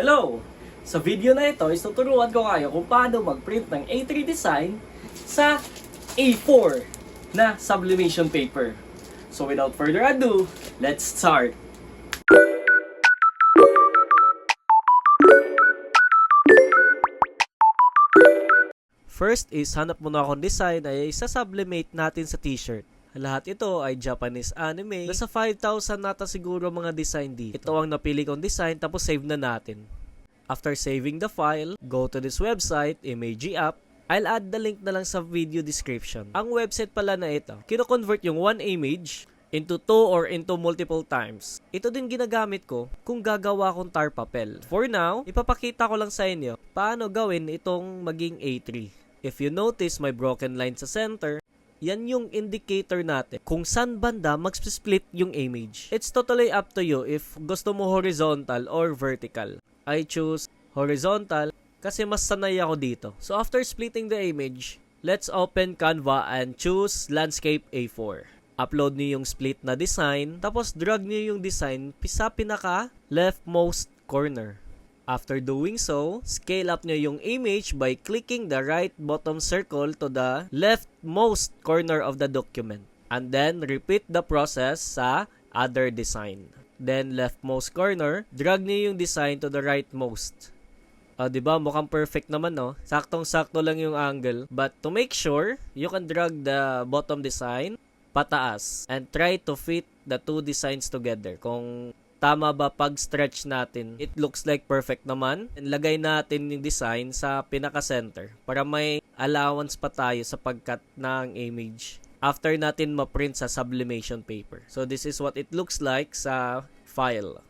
Hello! Sa video na ito is ko kayo kung paano mag-print ng A3 design sa A4 na sublimation paper. So without further ado, let's start! First is hanap muna akong design ay isa-sublimate natin sa t-shirt. Lahat ito ay Japanese anime. Nasa 5,000 nata siguro mga design dito. Ito ang napili kong design tapos save na natin. After saving the file, go to this website, Imagi app. I'll add the link na lang sa video description. Ang website pala na ito, kino-convert yung one image into two or into multiple times. Ito din ginagamit ko kung gagawa akong tar papel. For now, ipapakita ko lang sa inyo paano gawin itong maging A3. If you notice my broken line sa center, yan yung indicator natin kung saan banda mag-split yung image. It's totally up to you if gusto mo horizontal or vertical. I choose horizontal kasi mas sanay ako dito. So after splitting the image, let's open Canva and choose Landscape A4. Upload niyo yung split na design, tapos drag niyo yung design sa pinaka leftmost corner. After doing so, scale up nyo yung image by clicking the right bottom circle to the leftmost corner of the document. And then, repeat the process sa other design. Then, leftmost corner, drag nyo yung design to the rightmost. Ah, 'di ba? Mukhang perfect naman, no? Saktong-sakto lang yung angle. But to make sure, you can drag the bottom design pataas and try to fit the two designs together. Kung tama ba pag-stretch natin, it looks like perfect naman. And lagay natin yung design sa pinaka-center para may allowance pa tayo sa pagkat ng image after natin ma-print sa sublimation paper. So this is what it looks like sa file.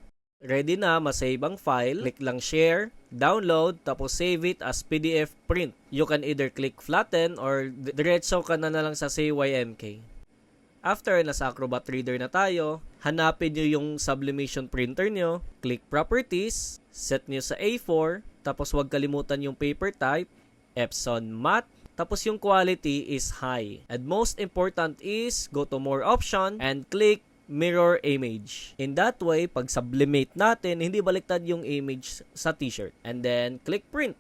Ready na, masave ang file. Click lang share, download, tapos save it as PDF print. You can either click flatten or diretso ka na, na lang sa CYMK. After nasa Acrobat Reader na tayo, hanapin nyo yung sublimation printer nyo, click properties, set nyo sa A4, tapos huwag kalimutan yung paper type, Epson matte, tapos yung quality is high. And most important is go to more option and click mirror image. In that way, pag sublimate natin, hindi baliktad yung image sa t-shirt. And then click print.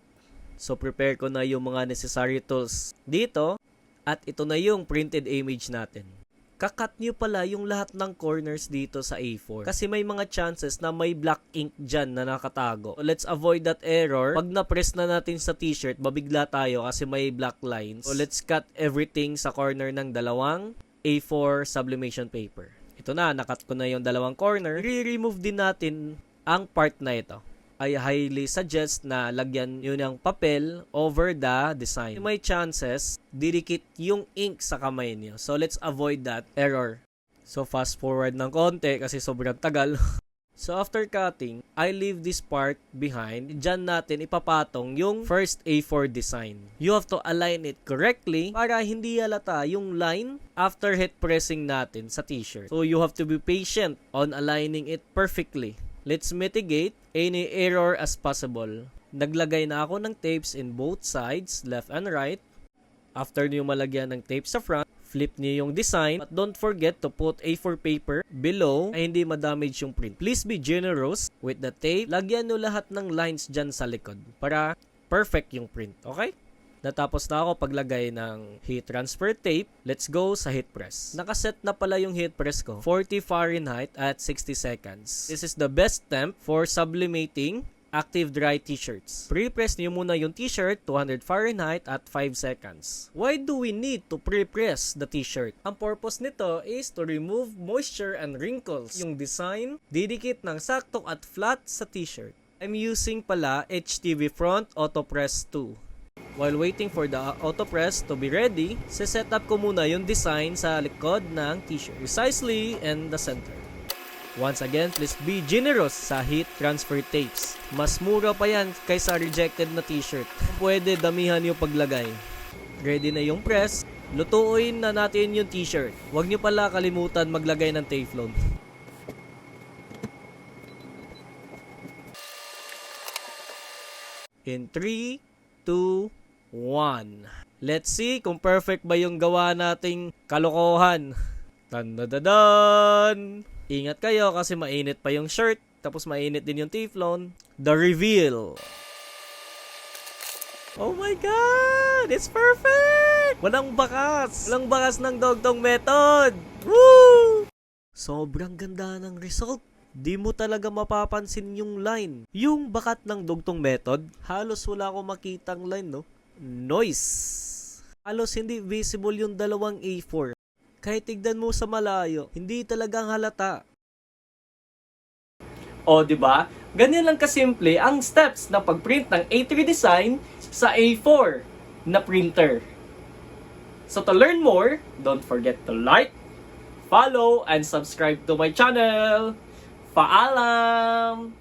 So prepare ko na yung mga necessary tools dito at ito na yung printed image natin kakat nyo pala yung lahat ng corners dito sa A4. Kasi may mga chances na may black ink dyan na nakatago. Let's avoid that error. Pag na-press na natin sa t-shirt, babigla tayo kasi may black lines. So let's cut everything sa corner ng dalawang A4 sublimation paper. Ito na, nakat ko na yung dalawang corner. Re-remove din natin ang part na ito. I highly suggest na lagyan nyo ng papel over the design. May chances, didikit yung ink sa kamay nyo. So, let's avoid that error. So, fast forward ng konti kasi sobrang tagal. So, after cutting, I leave this part behind. Diyan natin ipapatong yung first A4 design. You have to align it correctly para hindi halata yung line after head pressing natin sa t-shirt. So, you have to be patient on aligning it perfectly. Let's mitigate any error as possible. Naglagay na ako ng tapes in both sides, left and right. After niyo malagyan ng tape sa front, flip niyo yung design. But don't forget to put A4 paper below ay hindi ma-damage yung print. Please be generous with the tape. Lagyan niyo lahat ng lines dyan sa likod para perfect yung print. Okay? Natapos na ako paglagay ng heat transfer tape. Let's go sa heat press. Nakaset na pala yung heat press ko. 40 Fahrenheit at 60 seconds. This is the best temp for sublimating active dry t-shirts. Pre-press niyo muna yung t-shirt 200 Fahrenheit at 5 seconds. Why do we need to pre-press the t-shirt? Ang purpose nito is to remove moisture and wrinkles. Yung design, didikit ng sakto at flat sa t-shirt. I'm using pala HTV Front Auto Press 2. While waiting for the auto press to be ready, set up ko muna yung design sa likod ng t-shirt, precisely in the center. Once again, please be generous sa heat transfer tapes. Mas mura pa yan kaysa rejected na t-shirt. Pwede damihan yung paglagay. Ready na yung press, lutuin na natin yung t-shirt. Huwag nyo pala kalimutan maglagay ng Teflon. In 3, 2, 1. Let's see kung perfect ba yung gawa nating kalokohan. Tandadadan! Ingat kayo kasi mainit pa yung shirt. tapos mainit din yung Teflon. The reveal. Oh my God! It's perfect! Walang bakas! Walang bakas ng dogtong method! Woo! Sobrang ganda ng result. Di mo talaga mapapansin yung line. Yung bakat ng dugtong method, halos wala akong makitang line, no? Noise. Halos hindi visible yung dalawang A4. Kahit tignan mo sa malayo, hindi talagang halata. O, di ba? Ganyan lang kasimple ang steps na pag-print ng A3 design sa A4 na printer. So to learn more, don't forget to like, follow, and subscribe to my channel. Paalam!